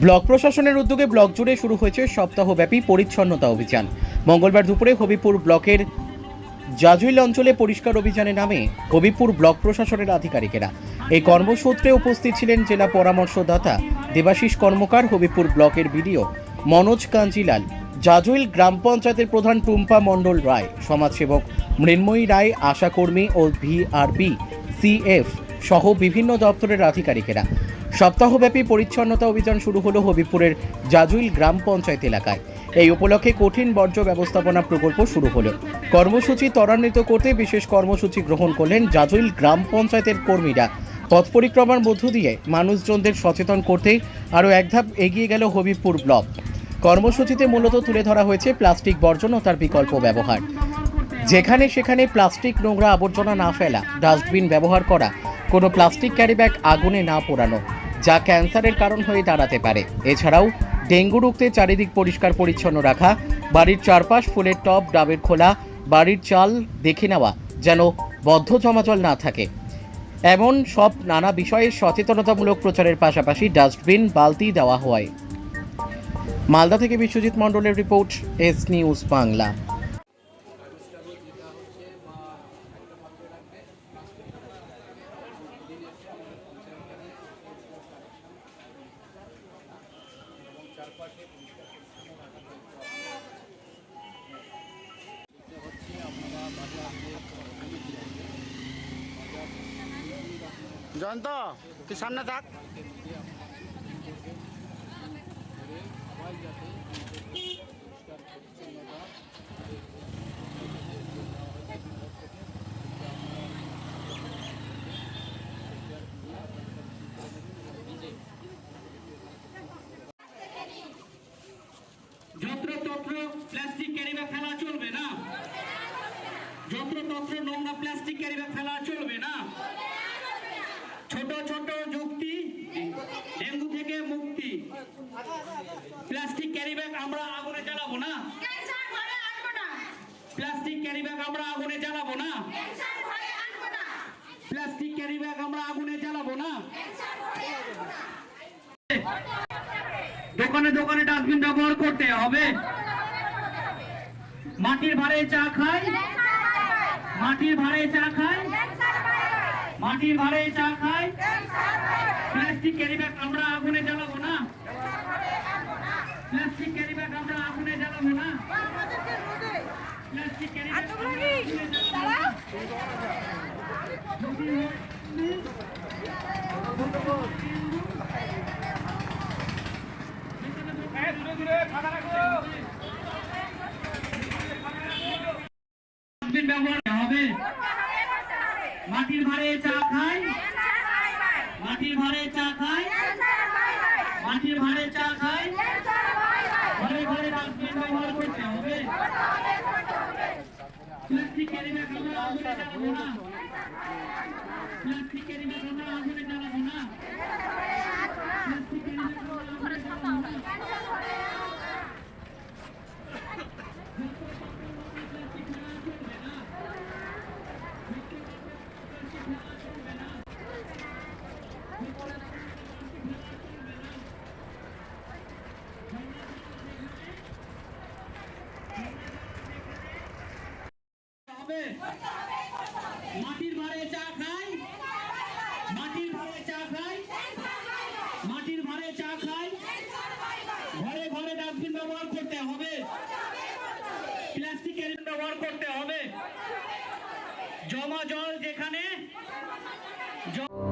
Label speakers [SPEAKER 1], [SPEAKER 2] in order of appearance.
[SPEAKER 1] Block প্রশাসনের উদ্যোগে block জুড়ে শুরু হয়েছে সপ্তাহব্যাপী পরিচ্ছন্নতা অভিযান। মঙ্গলবার দুপুরে হবিপুর ব্লকের জাজুইল অঞ্চলে পরিষ্কার অভিযানে নামে হবিপুর ব্লক প্রশাসনের আধিকারিকেরা। এই কর্মসূত্রে উপস্থিত ছিলেন জেলা পরামর্শদাতা দেবাশিস কর্মকার, হবিপুর ব্লকের বিডিও মনোজ কাঞ্জিলাল, জাজুইল গ্রাম পঞ্চায়েতের প্রধান টুম্পা মণ্ডল রায়, সমাজসেবক মৃন্ময়ী রায়, আশাকর্মী ও ভিআরবি, সিএফ সহ বিভিন্ন দপ্তরের আধিকারিকেরা। সপ্তাহব্যাপী পরিচ্ছন্নতা অভিযান শুরু হলো হবিপুরের জাজুইল গ্রাম পঞ্চায়েত এলাকায়। এই উপলক্ষে কঠিন বর্জ্য ব্যবস্থাপনা প্রকল্প শুরু হলো। কর্মসূচি ত্বরান্বিত করতে বিশেষ কর্মসূচি গ্রহণ করলেন জাজুইল গ্রাম পঞ্চায়েতের কর্মীরা। পথ পরিক্রমার মধ্য দিয়ে মানুষজনদের সচেতন করতে আরও এক ধাপ এগিয়ে গেল হবিপুর ব্লক। কর্মসূচিতে মূলত তুলে ধরা হয়েছে প্লাস্টিক বর্জন ও তার বিকল্প ব্যবহার। যেখানে সেখানে প্লাস্টিক নোংরা আবর্জনা না ফেলা, ডাস্টবিন ব্যবহার করা, কোনো প্লাস্টিক ক্যারিব্যাগ আগুনে না পোড়ানো যা ক্যান্সারের কারণ হয়ে দাঁড়াতে পারে। এছাড়াও, ডেঙ্গু রুখতে চারিদিক পরিষ্কার পরিচ্ছন্ন রাখা, বাড়ির চারপাশ ফুলের টব, ডাবের খোলা, বাড়ির চাল দেখে নেওয়া যেন বদ্ধ জমাজল না থাকে। এমন সব নানা বিষয়ে সচেতনতামূলক প্রচারের পাশাপাশি ডাস্টবিন, বালতি দেওয়া হয়। মালদা থেকে বিশ্বজিৎ মণ্ডলের report, S news Bangla.
[SPEAKER 2] Jayanta তুই সামনে থাক?
[SPEAKER 3] যত্রতত্র প্লাস্টিক ক্যারি ব্যাগ ফেলা চলবে না? যত্রতত্র নোংরা প্লাস্টিক ক্যারি ব্যাগ ফেলা চলবে না? ছোট ছোট যুক্তি ডেঙ্গু থেকে মুক্তি। প্লাস্টিক ক্যারি ব্যাগ আমরা আগুনে জ্বালাবো না? প্লাস্টিক ক্যারি ব্যাগ আমরা আগুনে জ্বালাবো না? প্লাস্টিক ক্যারি ব্যাগ আমরা আগুনে জ্বালাবো না? দোকানে দোকানে ডাস্টবিন ব্যবহার করতে হবে। মাটির ভাড়ে চা খাই? মাটির ভাড়ে চা খাই? মাটির ভাড়ে চা খাই? প্লাস্টিক ক্যারি ব্যাগ আমরা আগুনে জ্বালাবো না? প্লাস্টিক ক্যারি ব্যাগ আমরা আগুনে জ্বালাবো না? প্লাস্টিক ক্যারি ব্যাগ আমরা আগুনে জ্বালাবো না। ডাস্টবিন ব্যবহার করতে হবে ভাড়ে চা খাই। মাটির ভরে চা খাই। মাটির ভরে চা খাই। ঘরে ঘরে ব্যবহার করতে হবে। আগুনে না। না প্লাস্টিক ক্যারি ব্যাগ আমরা আগুনে জ্বালাবো না হবে। মাটির ভাড়ে চা খাই। মাটির ভাড়ে চা খাই। মাটির ভাড়ে চা খাই। ঘরে ঘরে ডাস্টবিন ব্যবহার করতে হবে। প্লাস্টিকের ব্যবহার করতে হবে। জমা জল যেখানে জ-